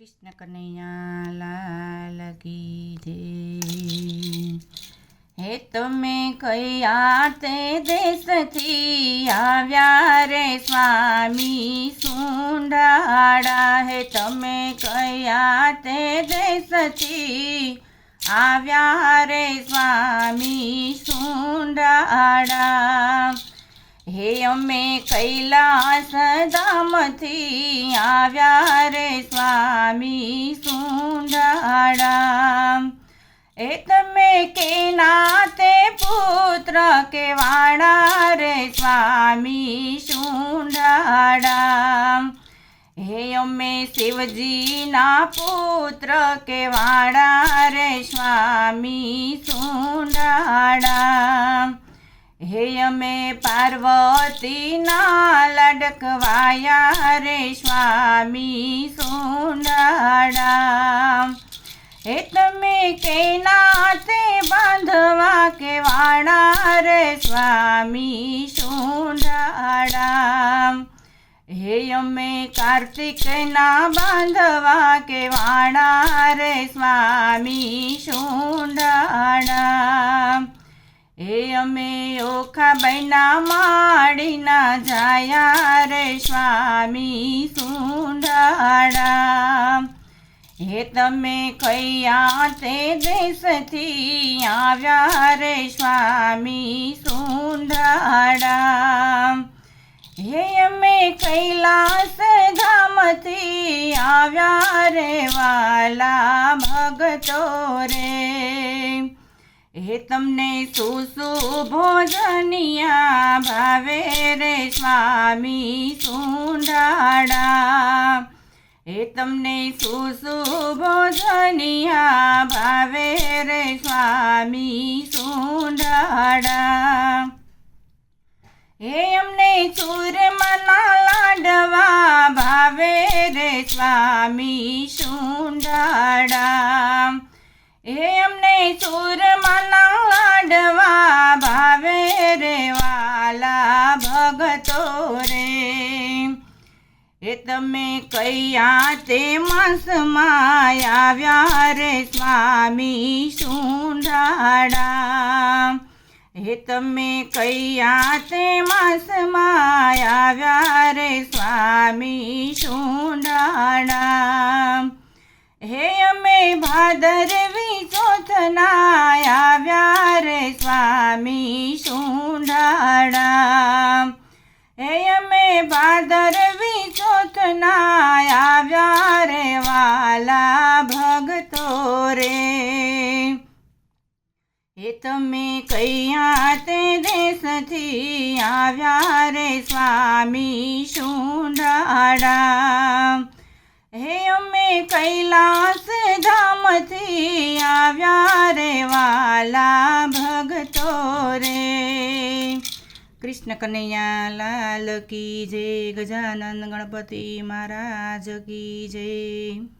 કૃષ્ણ કનૈયા લાલ કી જય હે તમે કયા તે દેશથી આવ્યા રે સ્વામી સુંડાળા હે તમે કયા તે દેશથી આવ્યા રે સ્વામી સુંડાળા હે અમે કૈલાસ ધામથી આવ્યા રે સ્વામી સુંઢાડા એ તમે કેના તે પુત્ર કેવાડા રે સ્વામી સુંઢાડા હે અમે શિવજીના પુત્ર કેવાડા રે સ્વામી સુંડાળા હે અમે પાર્વતીના લડકવાયા રે સ્વામી સુંડાળા હે તમે કેના તે બાંધવા કેવાડા રે સ્વામી સુંડાળા હે અમે કાર્તિકના બાંધવા કેવાડા રે સ્વામી સુંડાળા હે અમે ઓખા બૈના માડીના જાયા રે સ્વામી સુંડાડા હે તમે કયા તે દેશથી આવ્યા રે સ્વામી સુંડાડા હે અમે કૈલાસ ધામથી આવ્યા રે વાલા ભગતો રે. હે તમને સુસુ ભોજનિયા ભાવે રે સ્વામી સુંડાળા હે તમને સુસુ ભોજનિયા ભાવે રે સ્વામી સુંડાળા હે અમને ચૂરમના લાડવા હે અમને ચૂરમના લાડવા ભાવે રે વાલા ભગતો રે. એ તમે કયા તે માસમાં આવ્યા રે સ્વામી સુંઢાડા. હે તમે કયા તે માસમાં આવ્યા રે સ્વામી સુંડાળા ચોથના આવ્યા રે સ્વામી સુંડાળા હે અમે ભાદરવી ચોથના આવ્યા રે વાલા ભગતો રે. હે તમે કયા તે દેશથી આવ્યા રે સ્વામી સુંડાળા હે અમે કૈલાસ ધામથી વાલા ભગતો રે. કૃષ્ણ કનૈયા લાલ કી જય ગજાનંદ ગણપતિ મહારાજ કી જય.